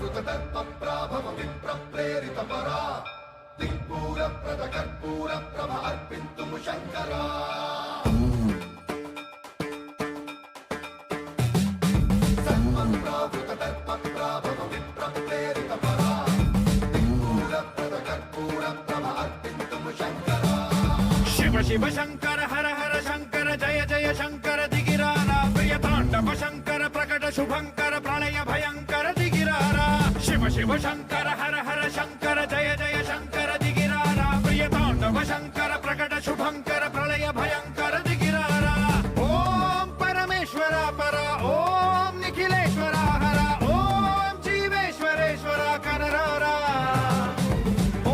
దర్పప్రాభవ విప్ర ప్రేరిత పరా దిక్పూర ప్రద కర్పూర ప్రభ అర్పింతుము శంకరా సన్మన్ప్రావృత దర్పప్రాభవ విప్ర ప్రేరిత పరా దిక్పూర ప్రద కర్పూర ప్రభ అర్పింతుము శంకరా శివ శివ శంకర హర హర శంకర జయ జయ శంకర దిగిరారా ప్రియ తాండవ శంకర ప్రకట శుభంకర ప్రళయ భయంకర దిగిరారా. ఓం పరమేశ్వర పర ఓం నిఖిలేశ్వర హర ఓం జీవేశ్వరేశ్వర కనరారా.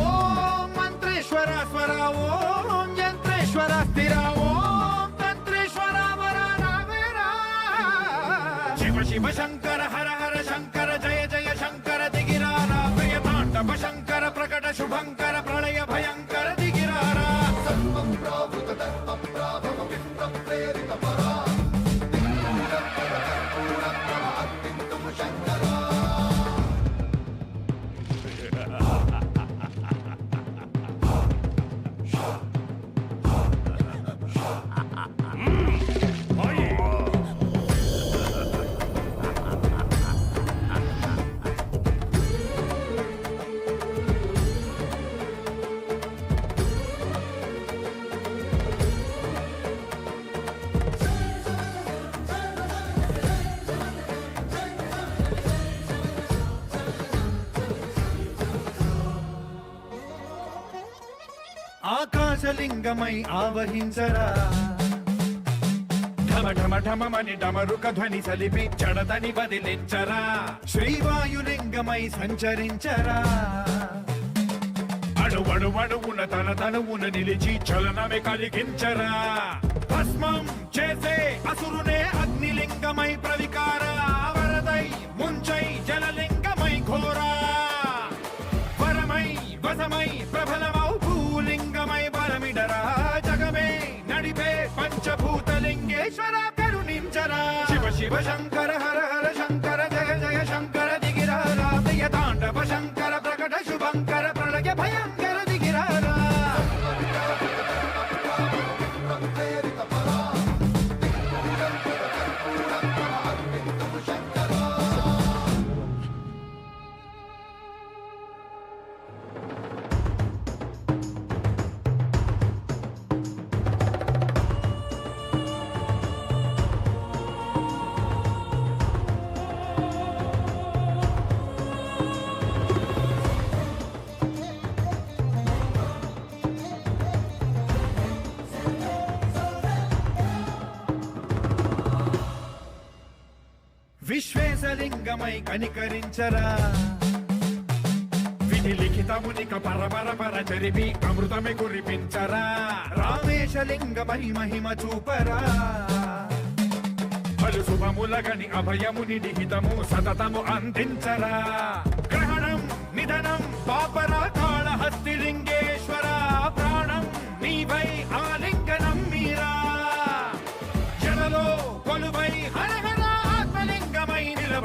ఓం మంత్రేశ్వర స్వర ఓం యంత్రేశ్వర స్థిర ఓం తంత్రేశ్వర వర రావేరా శివ శివ శంకర భయంకర ఆకాశలింగమై ఆవహించరా. ఢమ ఢమ ఢమమని డమరుక ధ్వని సలిపి చడదని వదిలించరా. శ్రీవాయులింగమై సంచరించరా. అణువణు అణువున తన తనువున నిలిచి చలనమే కలిగించరా. భస్మం చేసే అసురునే అగ్నిలింగమై ప్రవికార పంచభూతలింగేశ్వర కరుణించరా. శివ శివ శంకర హర విశ్వేశలింగమై కనికరించరా. విధి లిఖితమునిక పరపర పర చరిపి అమృతమే కురిపించరా. రామేశలింగమై మహిమ చూపరా. పలు శుభములగని అభయముని నిహితము సతతము అందించరా. గ్రహణం నిధనం పాపరా కాళహస్తి లింగేశ్వర. ప్రాణం నీవై ఆ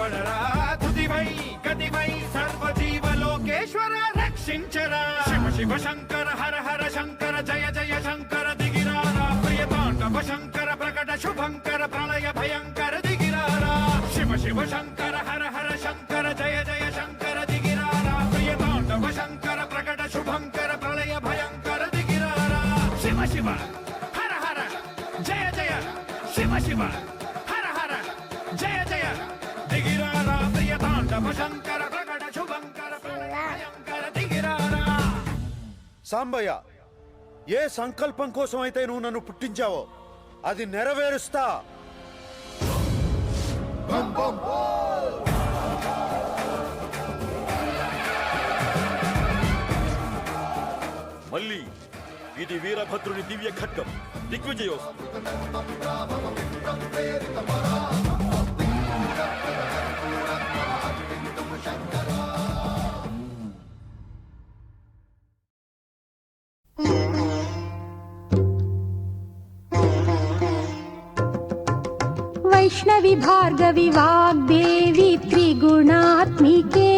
నిలబడరా తుదివై గతివై సర్వజీవలోకేశ్వర రక్షించరా శివ శివ శంకర హర హర శంకర జయ జయ శంకర దిగిరారా ప్రియ తాండవ శంకర ప్రకట శుభంకర ప్రళయ భయంకర దిగిరారా శివ శివ శంకర హర హర శంకర జయ జయ శంకర దిగిరారా ప్రియ తాండవ శంకర ప్రకట శుభంకర ప్రళయ భయంకర దిగిరారా శివ శివ హర హర జయ జయ శివ శివ సాంబయ్య ఏ సంకల్పం కోసం అయితే నువ్వు నన్ను పుట్టించావో అది నెరవేరుస్తా. మళ్ళీ ఇది వీరభద్రుని దివ్య ఖడ్గం దిగ్విజయోస్ वैष्णवि भार्गवि वाग्देवी त्रिगुणात्मिके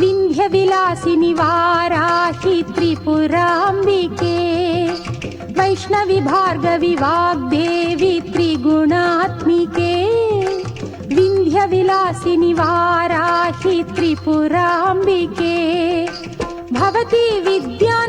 विन्ध्यविलासिनि वाराहि त्रिपुराम्बिके। वैष्णवि भार्गवि वाग्देवि त्रिगुणात्मिके विन्ध्यविलासिनि वाराहि त्रिपुराम्बिके। भवती विद्यां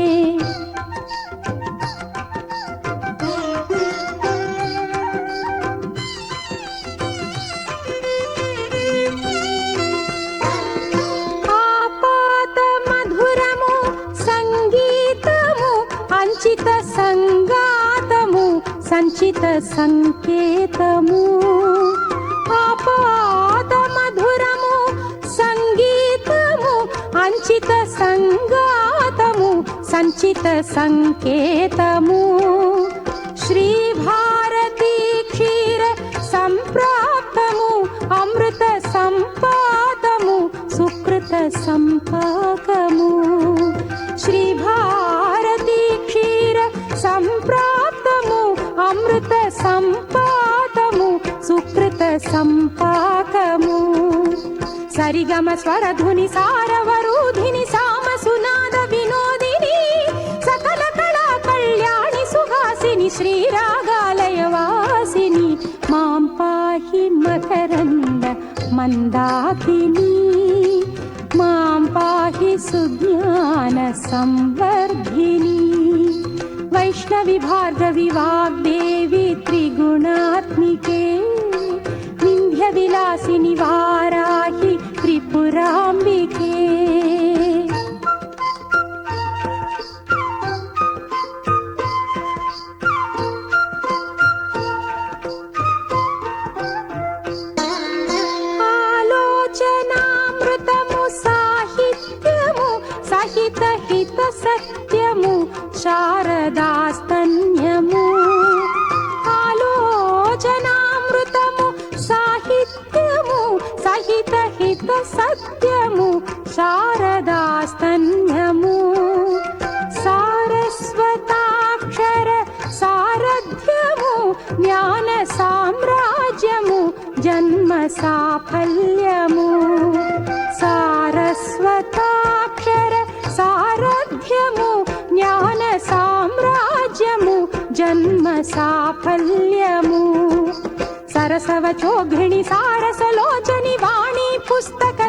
సంచిత సంకేతము ఆపాద మధురము సంగీతము అంచిత సంగాతము సంచిత సంకేతము. శ్రీ సుకృత సంపాకము. సరిగమ స్వరధుని సారవరూధిని సామ సునాద వినోదిని సకల కళా కళ్యాణి సుహాసిని శ్రీరాగాలయ వాసిని మాం పాహి మకరంద మందాకిని. మాం పాహి సుజ్ఞాన సంవర్ధిని. వైష్ణవి భార్గవి వాగ్దేవి త్రిగుణాత్మికే कैलासिनि वाराहि त्रिपुराम्बिके। आलोचनाप्रतमु साहित्यमु साहित्यहित सत्यमु शारदास् సత్యము శారదాస్తన్యము. సారస్వతాక్షర సారథ్యము జ్ఞాన సామ్రాజ్యము జన్మ సాఫల్యము. సారస్వతాక్షర సారథ్యము జ్ఞాన సామ్రాజ్యము జన్మ సాఫల్యము. సరసవచోఘిణి సారసలోచని వాణి పుస్తక